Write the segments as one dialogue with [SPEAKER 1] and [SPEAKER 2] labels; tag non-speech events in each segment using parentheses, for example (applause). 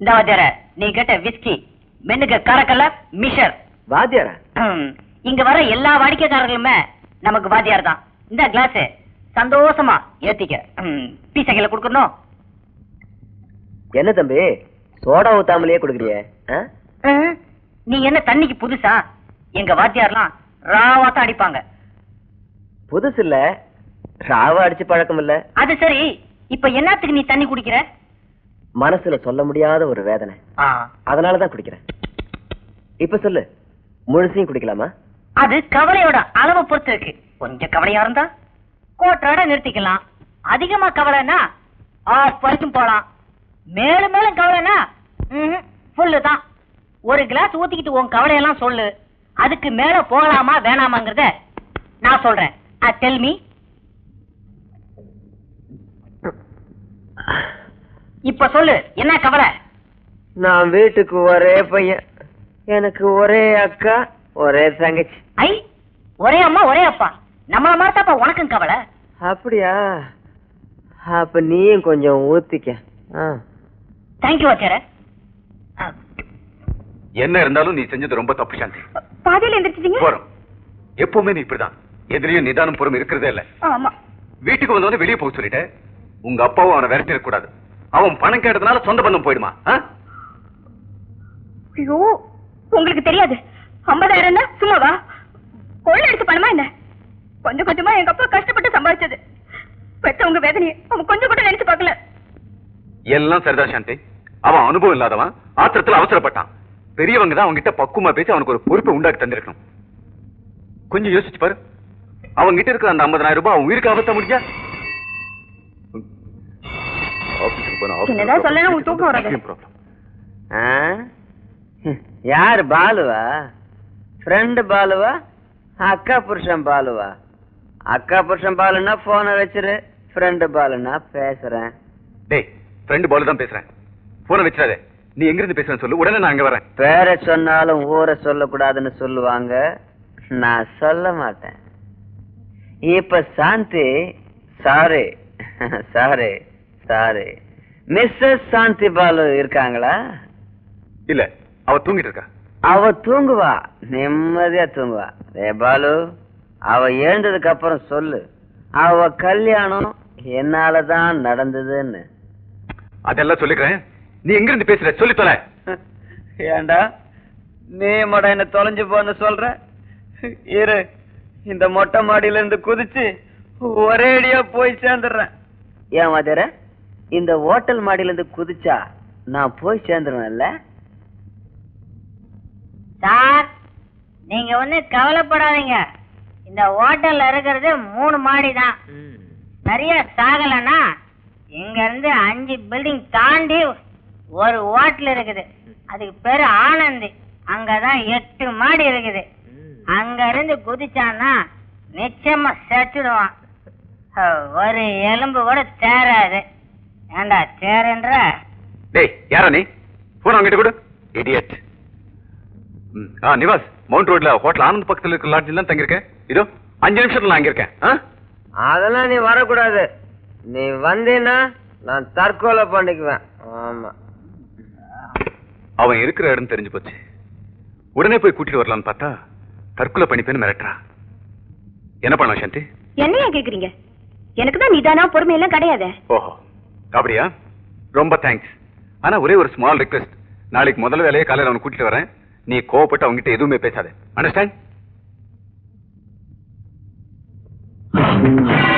[SPEAKER 1] இந்த வாத்தியார நீ கேட்ட விஸ்கி மென்னுக்கு கரக்கல்ல மிஷர்
[SPEAKER 2] வாத்தியாரா.
[SPEAKER 1] இங்க வர எல்லா வாடிக்கைக்காரர்களுமே நமக்கு வாத்தியார் தான். இந்த கிளாஸ் சந்தோஷமா ஏத்திக்க. பீசைகளை கொடுக்கணும்.
[SPEAKER 2] என்ன தம்பி சோடா ஊத்தாமலேயே கொடுக்குறியே.
[SPEAKER 1] நீ என்ன தண்ணிக்கு புதுசா? எங்க வாத்தியார்லாம் ராவா தான் அடிப்பாங்க.
[SPEAKER 2] புதுசு இல்ல ராவ அடிச்சு பழக்கம் இல்ல.
[SPEAKER 1] அது சரி. இப்ப என்னத்துக்கு நீ தண்ணி குடிக்கிற?
[SPEAKER 2] மனசுல சொல்ல முடியாத ஒரு வேதனை. அதனாலதான் குடிக்கிறேன். இப்ப சொல்லு முழுசையும் குடிக்கலாமா?
[SPEAKER 1] அது கவலையோட அளவை பொறுத்து இருக்கு. கொஞ்சம் கவலையா இருந்தா கோட்டோட நிறுத்திக்கலாம். அதிகமா கவலைன்னா ஆஃப் வரைக்கும் போலாம். மேலும் மேலும் கவலைன்னா ஃபுல்லு தான். ஒரு கிளாஸ் ஊத்திக்கிட்டு உன் கவலையெல்லாம் சொல்லு. அதுக்கு மேல போகலாமா வேணாமாங்கிறத நான் சொல்றேன். டெல் மீ இப்ப சொல்லு என்ன கவலை?
[SPEAKER 2] நான் வீட்டுக்கு ஒரே பையன். எனக்கு ஒரே அக்கா ஒரே தங்கச்சி.
[SPEAKER 1] ஐ ஒரே அம்மா ஒரே அப்பா. நம்மள மாதிரி தாப்பா உனக்கும் கவலை?
[SPEAKER 2] அப்படியா? அப்ப நீயும் கொஞ்சம் ஊத்திக்க. ஆ.
[SPEAKER 1] தேங்க்யூ வச்சார
[SPEAKER 3] என்ன இருந்தாலும் நீ செஞ்சது ரொம்ப தப்பு சாந்தி.
[SPEAKER 4] பாதியில எந்திரிச்சிட்டீங்க?
[SPEAKER 3] போறோம். எப்பவுமே நீ இப்படிதான். எதிரியும் நிதானம் பொறுமை இருக்கிறதே இல்ல.
[SPEAKER 4] ஆமா.
[SPEAKER 3] வீட்டுக்கு வந்தவொடனே வெளியே போக சொல்லிட்ட உங்க அப்பாவும் அவனை விரட்டி இருக்க கூடாது அவன் பணம் கேட்டதுனால சொந்த பந்தம் போயிடுமா?
[SPEAKER 4] ஐயோ உங்களுக்கு தெரியாது. ஐம்பதாயிரம் தான் சும்மாவா? கொள்ளை எடுத்து பணமா என்ன? கொஞ்சம் கொஞ்சமா எங்க அப்பா கஷ்டப்பட்டு சம்பாதிச்சது. பெற்றவங்க வேதனையை அவன் கொஞ்சம் கூட நினைச்சு பார்க்கல.
[SPEAKER 3] எல்லாம் சரிதான் சாந்தி. அவன் அனுபவம் இல்லாதவன் ஆத்திரத்துல அவசரப்பட்டான். பெரியவங்க தான் அவன்கிட்ட பக்குவமா பேசி அவனுக்கு ஒரு பொறுப்பை உண்டாக்கி தந்திருக்கணும். கொஞ்சம் யோசிச்சு பாரு. அவங்க கிட்ட இருக்கிற அந்த 50000 ரூபாய் அவன் உயிருக்கு ஆபத்த முடியா ஆபீஸ்க்கு போனா
[SPEAKER 4] தூக்கம் வராது.
[SPEAKER 2] யாரு பாலுவா? ஃப்ரெண்டு பாலுவா? அக்கா புருஷன் பாலுவா? அக்கா புருஷன் பாலுன்னா போனை வச்சிரு. ஃப்ரெண்டு பாலுன்னா பேசுறேன்.
[SPEAKER 3] டேய் ஃப்ரெண்டு பாலு தான் பேசுறேன் போனை வச்சிடாதே. நீ எங்க இருந்து பேசுறேன்னு சொல்லு. உடனே நான் அங்க வரேன்.
[SPEAKER 2] பேரை சொன்னாலும் ஊரை சொல்லக்கூடாதுன்னு சொல்லுவாங்க. நான் சொல்ல மாட்டேன். இப்ப Shanthi sorry sorry (laughs) sorry. Mrs Shanthi Balu இருக்காங்களா?
[SPEAKER 3] இல்ல அவ தூங்கிட்டு இருக்கா.
[SPEAKER 2] அவ தூங்குவா. நிம்மதியா தூங்குவா. ஏ பாலு அவ எழுந்ததுக்கு அப்புறம் சொல்லு. அவ கல்யாணம் என்னாலதான் நடந்ததுன்னு.
[SPEAKER 3] அதெல்லாம் சொல்லிக்கிறேன். நீ எங்க இருந்து பேசுற? சொல்லி தொலை. (laughs)
[SPEAKER 2] ஏண்டா? நீ மட என்ன தொலைஞ்சு போன்னு சொல்ற? இரு இந்த மொட்டை மாடியில இருந்து குதிச்சு ஒரேடியா போய் சேர்ந்துடுறேன். ஏன் வாத்தியார இந்த ஹோட்டல் மாடியில இருந்து குதிச்சா நான் போய் சேர்ந்துருவேன்ல?
[SPEAKER 1] சார் நீங்க வந்து கவலைப்படாதீங்க. இந்த ஹோட்டல்ல இருக்கிறது மூணு மாடி தான். நிறைய சாகலன்னா இங்க இருந்து அஞ்சு பில்டிங் தாண்டி ஒரு ஹோட்டல் இருக்குது. அதுக்கு பேரு ஆனந்தி. அங்கதான் எட்டு மாடி இருக்குது. அங்க இருந்து குதிச்சான்னா நிச்சயமா செத்துடுவான் ஒரு எலும்பு கூட தேராது ஏண்டா தேரன்ற
[SPEAKER 3] டேய் யாரா நீ? போன் அவங்கிட்ட கொடு. இடியட் ஆ நிவாஸ் மவுண்ட் ரோட்ல ஹோட்டல் ஆனந்த் பக்கத்துல இருக்க லாட்ஜில் தான் தங்கியிருக்கேன். இதோ அஞ்சு நிமிஷத்துல நான் அங்க இருக்கேன். ஆ?
[SPEAKER 2] அதெல்லாம் நீ வரக்கூடாது. நீ வந்தீன்னா நான் தற்கொலை பண்ணிக்குவேன். ஆமா.
[SPEAKER 3] அவன் இருக்கிற இடம் தெரிஞ்சு போச்சு. உடனே போய் கூட்டிட்டு வரலாம்னு பார்த்தா தற்கொலை பண்ணிப்பேன்னு மிரட்டுறா. என்ன பண்ணலாம் சாந்தி?
[SPEAKER 4] என்னையா கேக்குறீங்க? எனக்கு தான் நிதானா பொறுமை எல்லாம் கிடையாது.
[SPEAKER 3] ஓஹோ. அப்படியா? ரொம்ப தேங்க்ஸ் ஆனா ஒரே ஒரு ஸ்மால் ரிக்வெஸ்ட் நாளைக்கு முதல் வேலையை காலையில அவனை கூட்டிட்டு வரேன். நீ கோவப்பட்டு அவங்ககிட்ட எதுவுமே பேசாத. அண்டர்ஸ்டாண்ட் (laughs)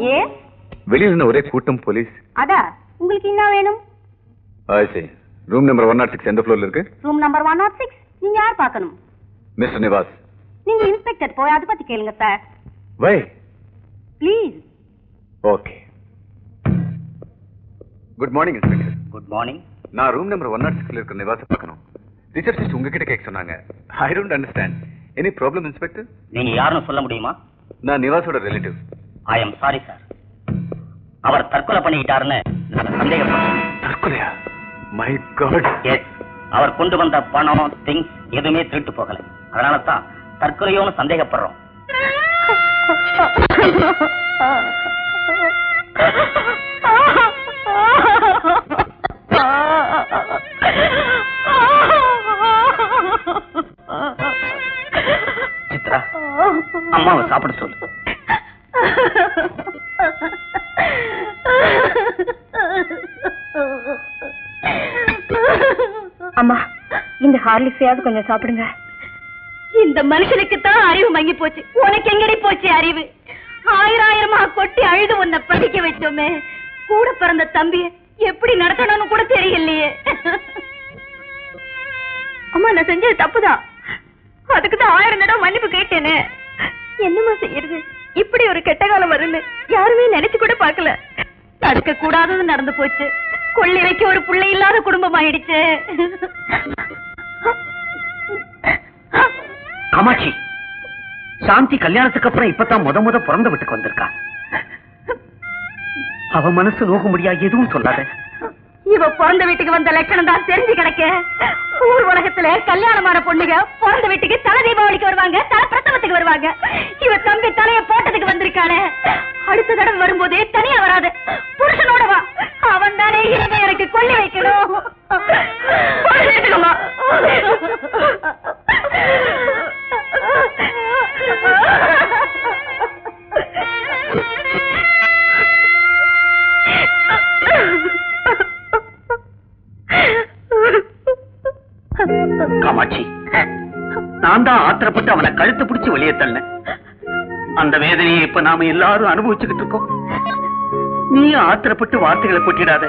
[SPEAKER 3] எக்ஸ்கியூஸ் மீ
[SPEAKER 4] ஏ?
[SPEAKER 3] வெளியில இருந்து ஒரே கூட்டம் போலீஸ்.
[SPEAKER 4] அதா உங்களுக்கு என்ன வேணும்?
[SPEAKER 3] சரி. Room number one nought six எந்த ஃப்ளோர்ல இருக்கு?
[SPEAKER 4] Room number one nought six நீங்க யார் பார்க்கணும்?
[SPEAKER 3] மிஸ்டர் நிவாஸ்
[SPEAKER 4] நீங்க இன்ஸ்பெக்டர் போய் அதை பத்தி கேளுங்க sir
[SPEAKER 3] why
[SPEAKER 4] please
[SPEAKER 3] okay good morning inspector
[SPEAKER 1] good morning
[SPEAKER 3] நான் ரூம் நம்பர் ஒன் நாட் சிக்ஸ்ல இருக்கிற நிவாச பார்க்கணும். ரிசப்ஷனிஸ்ட் உங்ககிட்ட கேட்க சொன்னாங்க. I don't understand any problem inspector
[SPEAKER 5] நீங்க யாருன்னு சொல்ல முடியுமா?
[SPEAKER 3] நான் நிவாஸோட relative
[SPEAKER 5] I am sorry sir அவர் தற்கொலை பண்ணிக்கிட்டாருன்னு நாங்க சந்தேகப்படுறோம்
[SPEAKER 3] தற்கொலையா? மை காட்
[SPEAKER 5] எஸ் அவர் கொண்டு வந்த பணம் திங்ஸ் எதுவுமே திருட்டு போகல. அதனால தான் தற்கொலையோன்னு சந்தேகப்படுறோம். (laughs)
[SPEAKER 4] இந்த ஹார்லிக்ஸையாவது கொஞ்சம் சாப்பிடுங்க. இந்த மனுஷனுக்குத்தான் அறிவு மங்கி போச்சு. உனக்கு எங்கடி போச்சு அறிவு? ஆயிரம் ஆயிரமா கொட்டி அழுது உன்னை படிக்க வச்சோமே கூட பிறந்த தம்பிய எப்படி நடத்தணும்னு கூட தெரியலையே. அம்மா நான் செஞ்சது தப்புதான் அதுக்கு தான் ஆயிரம் தடவை மன்னிப்பு கேட்டேனே. என்னமா செய்யறது? இப்படி ஒரு கெட்ட காலம் வரும்னு யாருமே நினைச்சு கூட பாக்கல நடக்க கூடாதது நடந்து போச்சு. கொள்ளிறைக்கு ஒரு பிள்ளை இல்லாத குடும்பம் ஆயிடுச்சு
[SPEAKER 5] காமாட்சி சாந்தி கல்யாணத்துக்கு அப்புறம் இப்பதான் முத முத பிறந்த வீட்டுக்கு வந்திருக்கா. அவ மனசு நோக்க முடியா எதுவும் சொல்லாத.
[SPEAKER 4] இவ பிறந்த வீட்டுக்கு வந்த லட்சணம் தான் தெரிஞ்சு கிடக்க. ஊர் உலகத்துல கல்யாணமான பொண்ணுங்க பிறந்த வீட்டுக்கு தலை தீபாவளிக்கு வருவாங்க தலை பிரசவத்துக்கு வருவாங்க. இவ தம்பி தலைய போட்டதுக்கு வந்திருக்காளே. அடுத்த தடவை வரும்போதே தனியா வராது. புருஷனோட வா. அவன் தானே இனிமே எனக்கு கொல்லி வைக்கணும்.
[SPEAKER 5] நான் தான் ஆத்திரப்பட்டு அவனை கழுத்து பிடிச்சு வெளியே தள்ளேன். அந்த வேதனையை இப்ப நாம எல்லாரும் அனுபவிச்சுக்கிட்டு இருக்கோம். நீ ஆத்திரப்பட்டு வார்த்தைகளை கொட்டிடாத.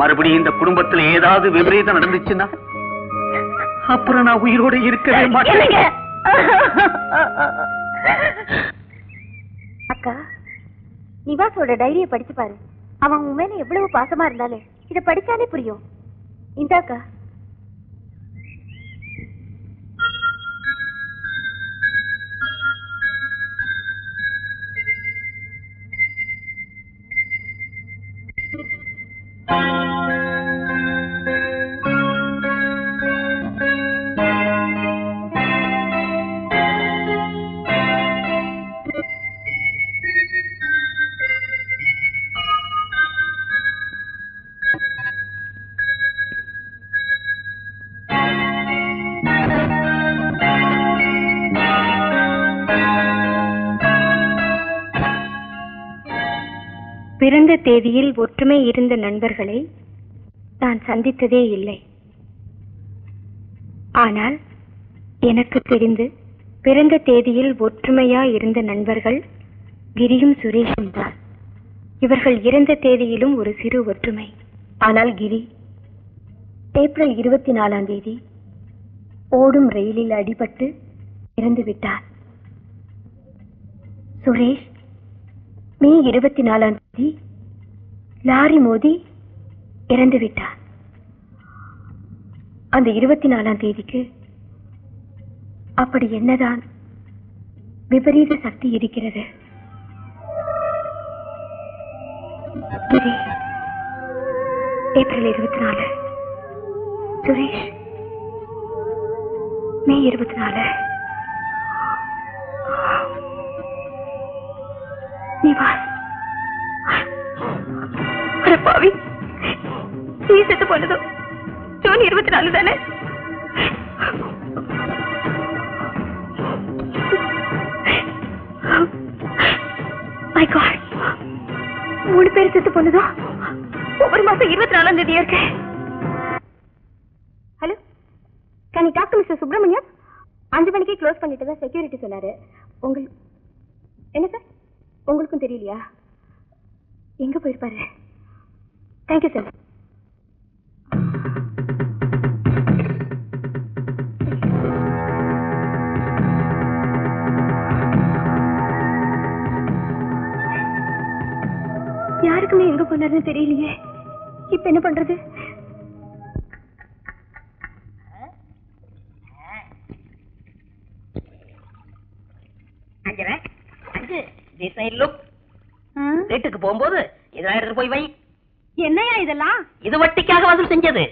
[SPEAKER 5] மறுபடியும் இந்த குடும்பத்துல ஏதாவது விபரீதம் நடந்துச்சுன்னா அப்புறம் நான் உயிரோட இருக்கவே மாட்டேன்?
[SPEAKER 4] அக்கா நிவாஸோட டைரிய படிச்சு பாரு. அவன் உன் மேல எவ்வளவு பாசமா இருந்தாலே இத படிச்சாலே புரியும். இந்தாக்கா. Thank you. பிறந்த தேதியில் ஒற்றுமை இருந்த நண்பர்களை நான் சந்தித்ததே இல்லை. ஆனால் எனக்கு தெரிந்து பிறந்த தேதியில் ஒற்றுமையா இருந்த நண்பர்கள் கிரியும் சுரேஷும் தான். இவர்கள் இறந்த தேதியிலும் ஒரு சிறு ஒற்றுமை. ஆனால் கிரி ஏப்ரல் இருபத்தி நாலாம் தேதி ஓடும் ரயிலில் அடிபட்டு இறந்துவிட்டார். சுரேஷ் மே இருபத்தி நாலாம் தேதி லாரி மோதி இறந்து விட்டார். அந்த இருபத்தி நாலாம் தேதிக்கு அப்படி என்னதான் விபரீத சக்தி இருக்கிறது? கிரி ஏப்ரல் இருபத்தி நாலு சுரேஷ் மே இருபத்தி நாலு நிவாஸ் அட பாவி. நீ செத்து போனதும் ஜூன் இருபத்தி நாலு தானே? My காட் மூணு பேர் செத்து போனதும் ஒவ்வொரு மாசம் இருபத்தி நாலாம் தேதி இருக்கு? Hello can you talk to mister Subramaniam அஞ்சு மணிக்கே க்ளோஸ் பண்ணிட்டு தான் செக்யூரிட்டி சொன்னாரு. உங்களுக்கு என்ன சார் உங்களுக்கும் தெரியலையா? எங்க போயிருப்பாரு? தேங்க்யூ சார் யாருக்குமே எங்க போனாருன்னு தெரியலையே. இப்ப என்ன பண்றது?
[SPEAKER 6] லுக் வீட்டுக்கு போகும்போது இதெல்லாம் எடுத்து போய் வை.
[SPEAKER 4] என்னையா இதெல்லாம்?
[SPEAKER 6] இது வட்டிக்காக வசூல் செஞ்சது.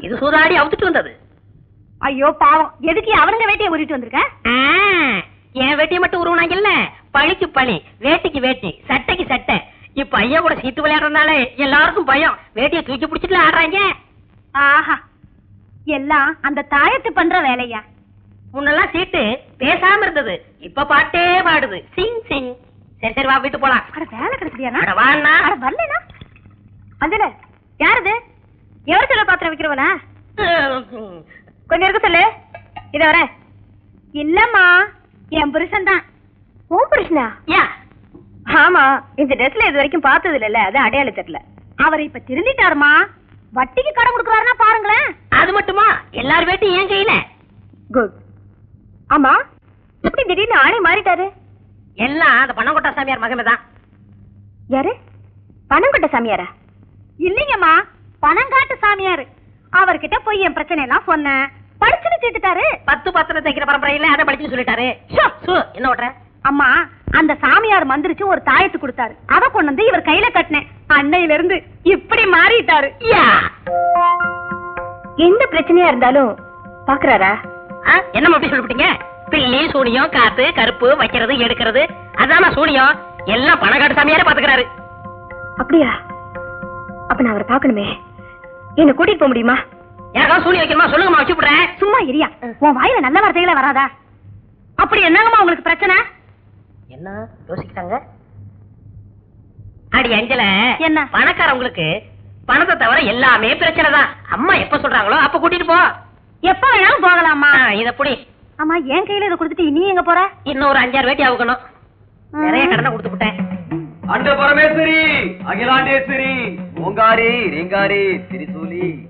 [SPEAKER 6] இது சூதாடி அவுத்துட்டு வந்தது.
[SPEAKER 4] ஐயோ பாவம். எதுக்கு அவனுங்க வேட்டையை உருட்டு வந்திருக்க?
[SPEAKER 6] என் வேட்டியை மட்டும் உருவனாங்க இல்ல பழிக்கு பழி வேட்டிக்கு வேட்டி சட்டைக்கு சட்டை. இப்ப ஐயா கூட சீட்டு விளையாடுறதுனால எல்லாருக்கும் பயம். வேட்டியை தூக்கி பிடிச்சிட்டு ஆடுறாங்க.
[SPEAKER 4] ஆஹா. எல்லாம் அந்த தாயத்து பண்ற வேலையா?
[SPEAKER 6] முன்னெல்லாம் சீட்டு பேசாம இருந்தது. இப்ப பாட்டே பாடுது. சிங் சிங். சரி சரி வா வீட்டு போலாம்.
[SPEAKER 4] அட வேலை கிடைச்சதியா
[SPEAKER 6] அட வாண்ணா.
[SPEAKER 4] அட வரலனா அஞ்சல யாரது? எவர் சொல்ல பாத்திரம் விக்கிறவனா கொஞ்சம் இருக்க சொல்லு. இத வர. இல்லம்மா என் புருஷன் தான் உன் புருஷனா?
[SPEAKER 6] யா.
[SPEAKER 4] ஆமா இந்த ட்ரெஸ்ல இது வரைக்கும் பார்த்தது இல்லல அது அடையாள தெரியல அவர் இப்ப திருந்திட்டாருமா? வட்டிக்கு கடன் கொடுக்கறாருன்னா பாருங்களேன்.
[SPEAKER 6] அது மட்டுமா? எல்லார் வேட்டையும் ஏன் கையில?
[SPEAKER 4] குட் ஆமா எப்படி திடீர்னு ஆளே மாறிட்டாரு.
[SPEAKER 6] எல்லாம் அந்த பணங்கொட்டா சாமியார் மகமே தான்?
[SPEAKER 4] யாரு? பணம் கட்ட சாமியாரா? இல்லைங்கம்மா பணம் காட்டு சாமியாரு. அவர்கிட்ட போய் என் பிரச்சனை எல்லாம் சொன்னேன். படிச்சுன்னு தீர்த்துட்டாரு
[SPEAKER 6] பத்து பத்திரம் தைக்கிற பரம்பரையில அதை படிச்சுன்னு சொல்லிட்டாரு. என்ன ஓட்டுற?
[SPEAKER 4] அம்மா அந்த சாமியார் மந்திரிச்சு ஒரு தாயத்து கொடுத்தாரு. அத கொண்டு வந்து இவர் கையில கட்டினேன். அன்னையில இருந்து இப்படி மாறிட்டாரு. எந்த பிரச்சனையா இருந்தாலும் பாக்குறாரா?
[SPEAKER 6] ஆ, என்னம்மா அப்படி சொல்லிவிட்டீங்க? பில்லி சூனியம் காத்து கருப்பு வைக்கிறது எடுக்கிறது. அதாம்மா சூனியம். எல்லாம் பணக்காட்டு சாமியாரே பாத்துக்கிறாரு
[SPEAKER 4] அப்படியா? அப்ப நான் அவரை பாக்கணுமே என்ன கூட்டிட்டு போக முடியுமா?
[SPEAKER 6] எனக்காக சூனியம் வைக்கணுமா? சொல்லுங்கம்மா வச்சு விடுறேன்
[SPEAKER 4] சும்மா இரியா உன் வாயில நல்ல வார்த்தைகளே வராதா? அப்படி என்னங்கம்மா உங்களுக்கு பிரச்சனை?
[SPEAKER 6] என்ன? யோசிக்கிறாங்க? அடி அஞ்சல
[SPEAKER 4] என்ன?
[SPEAKER 6] பணக்காரவங்களுக்கு பணத்தை தவிர எல்லாமே பிரச்சனை தான் அம்மா எப்ப சொல்றாங்களோ அப்ப கூட்டிட்டு போ.
[SPEAKER 4] எப்ப வேணாலும் போகலாமா
[SPEAKER 6] இத புடி.
[SPEAKER 4] ஆமா என் கையில இதை கொடுத்துட்டு நீ எங்க போற?
[SPEAKER 6] இன்னும் ஒரு அஞ்சாறு வேட்டி ஆகணும் நிறைய கடனை கொடுத்து விட்டேன்.
[SPEAKER 2] அண்ட பரமேஸ்வரி அகிலாண்டேஸ்வரி ஓங்காரி ரீங்காரி திரிசூலி.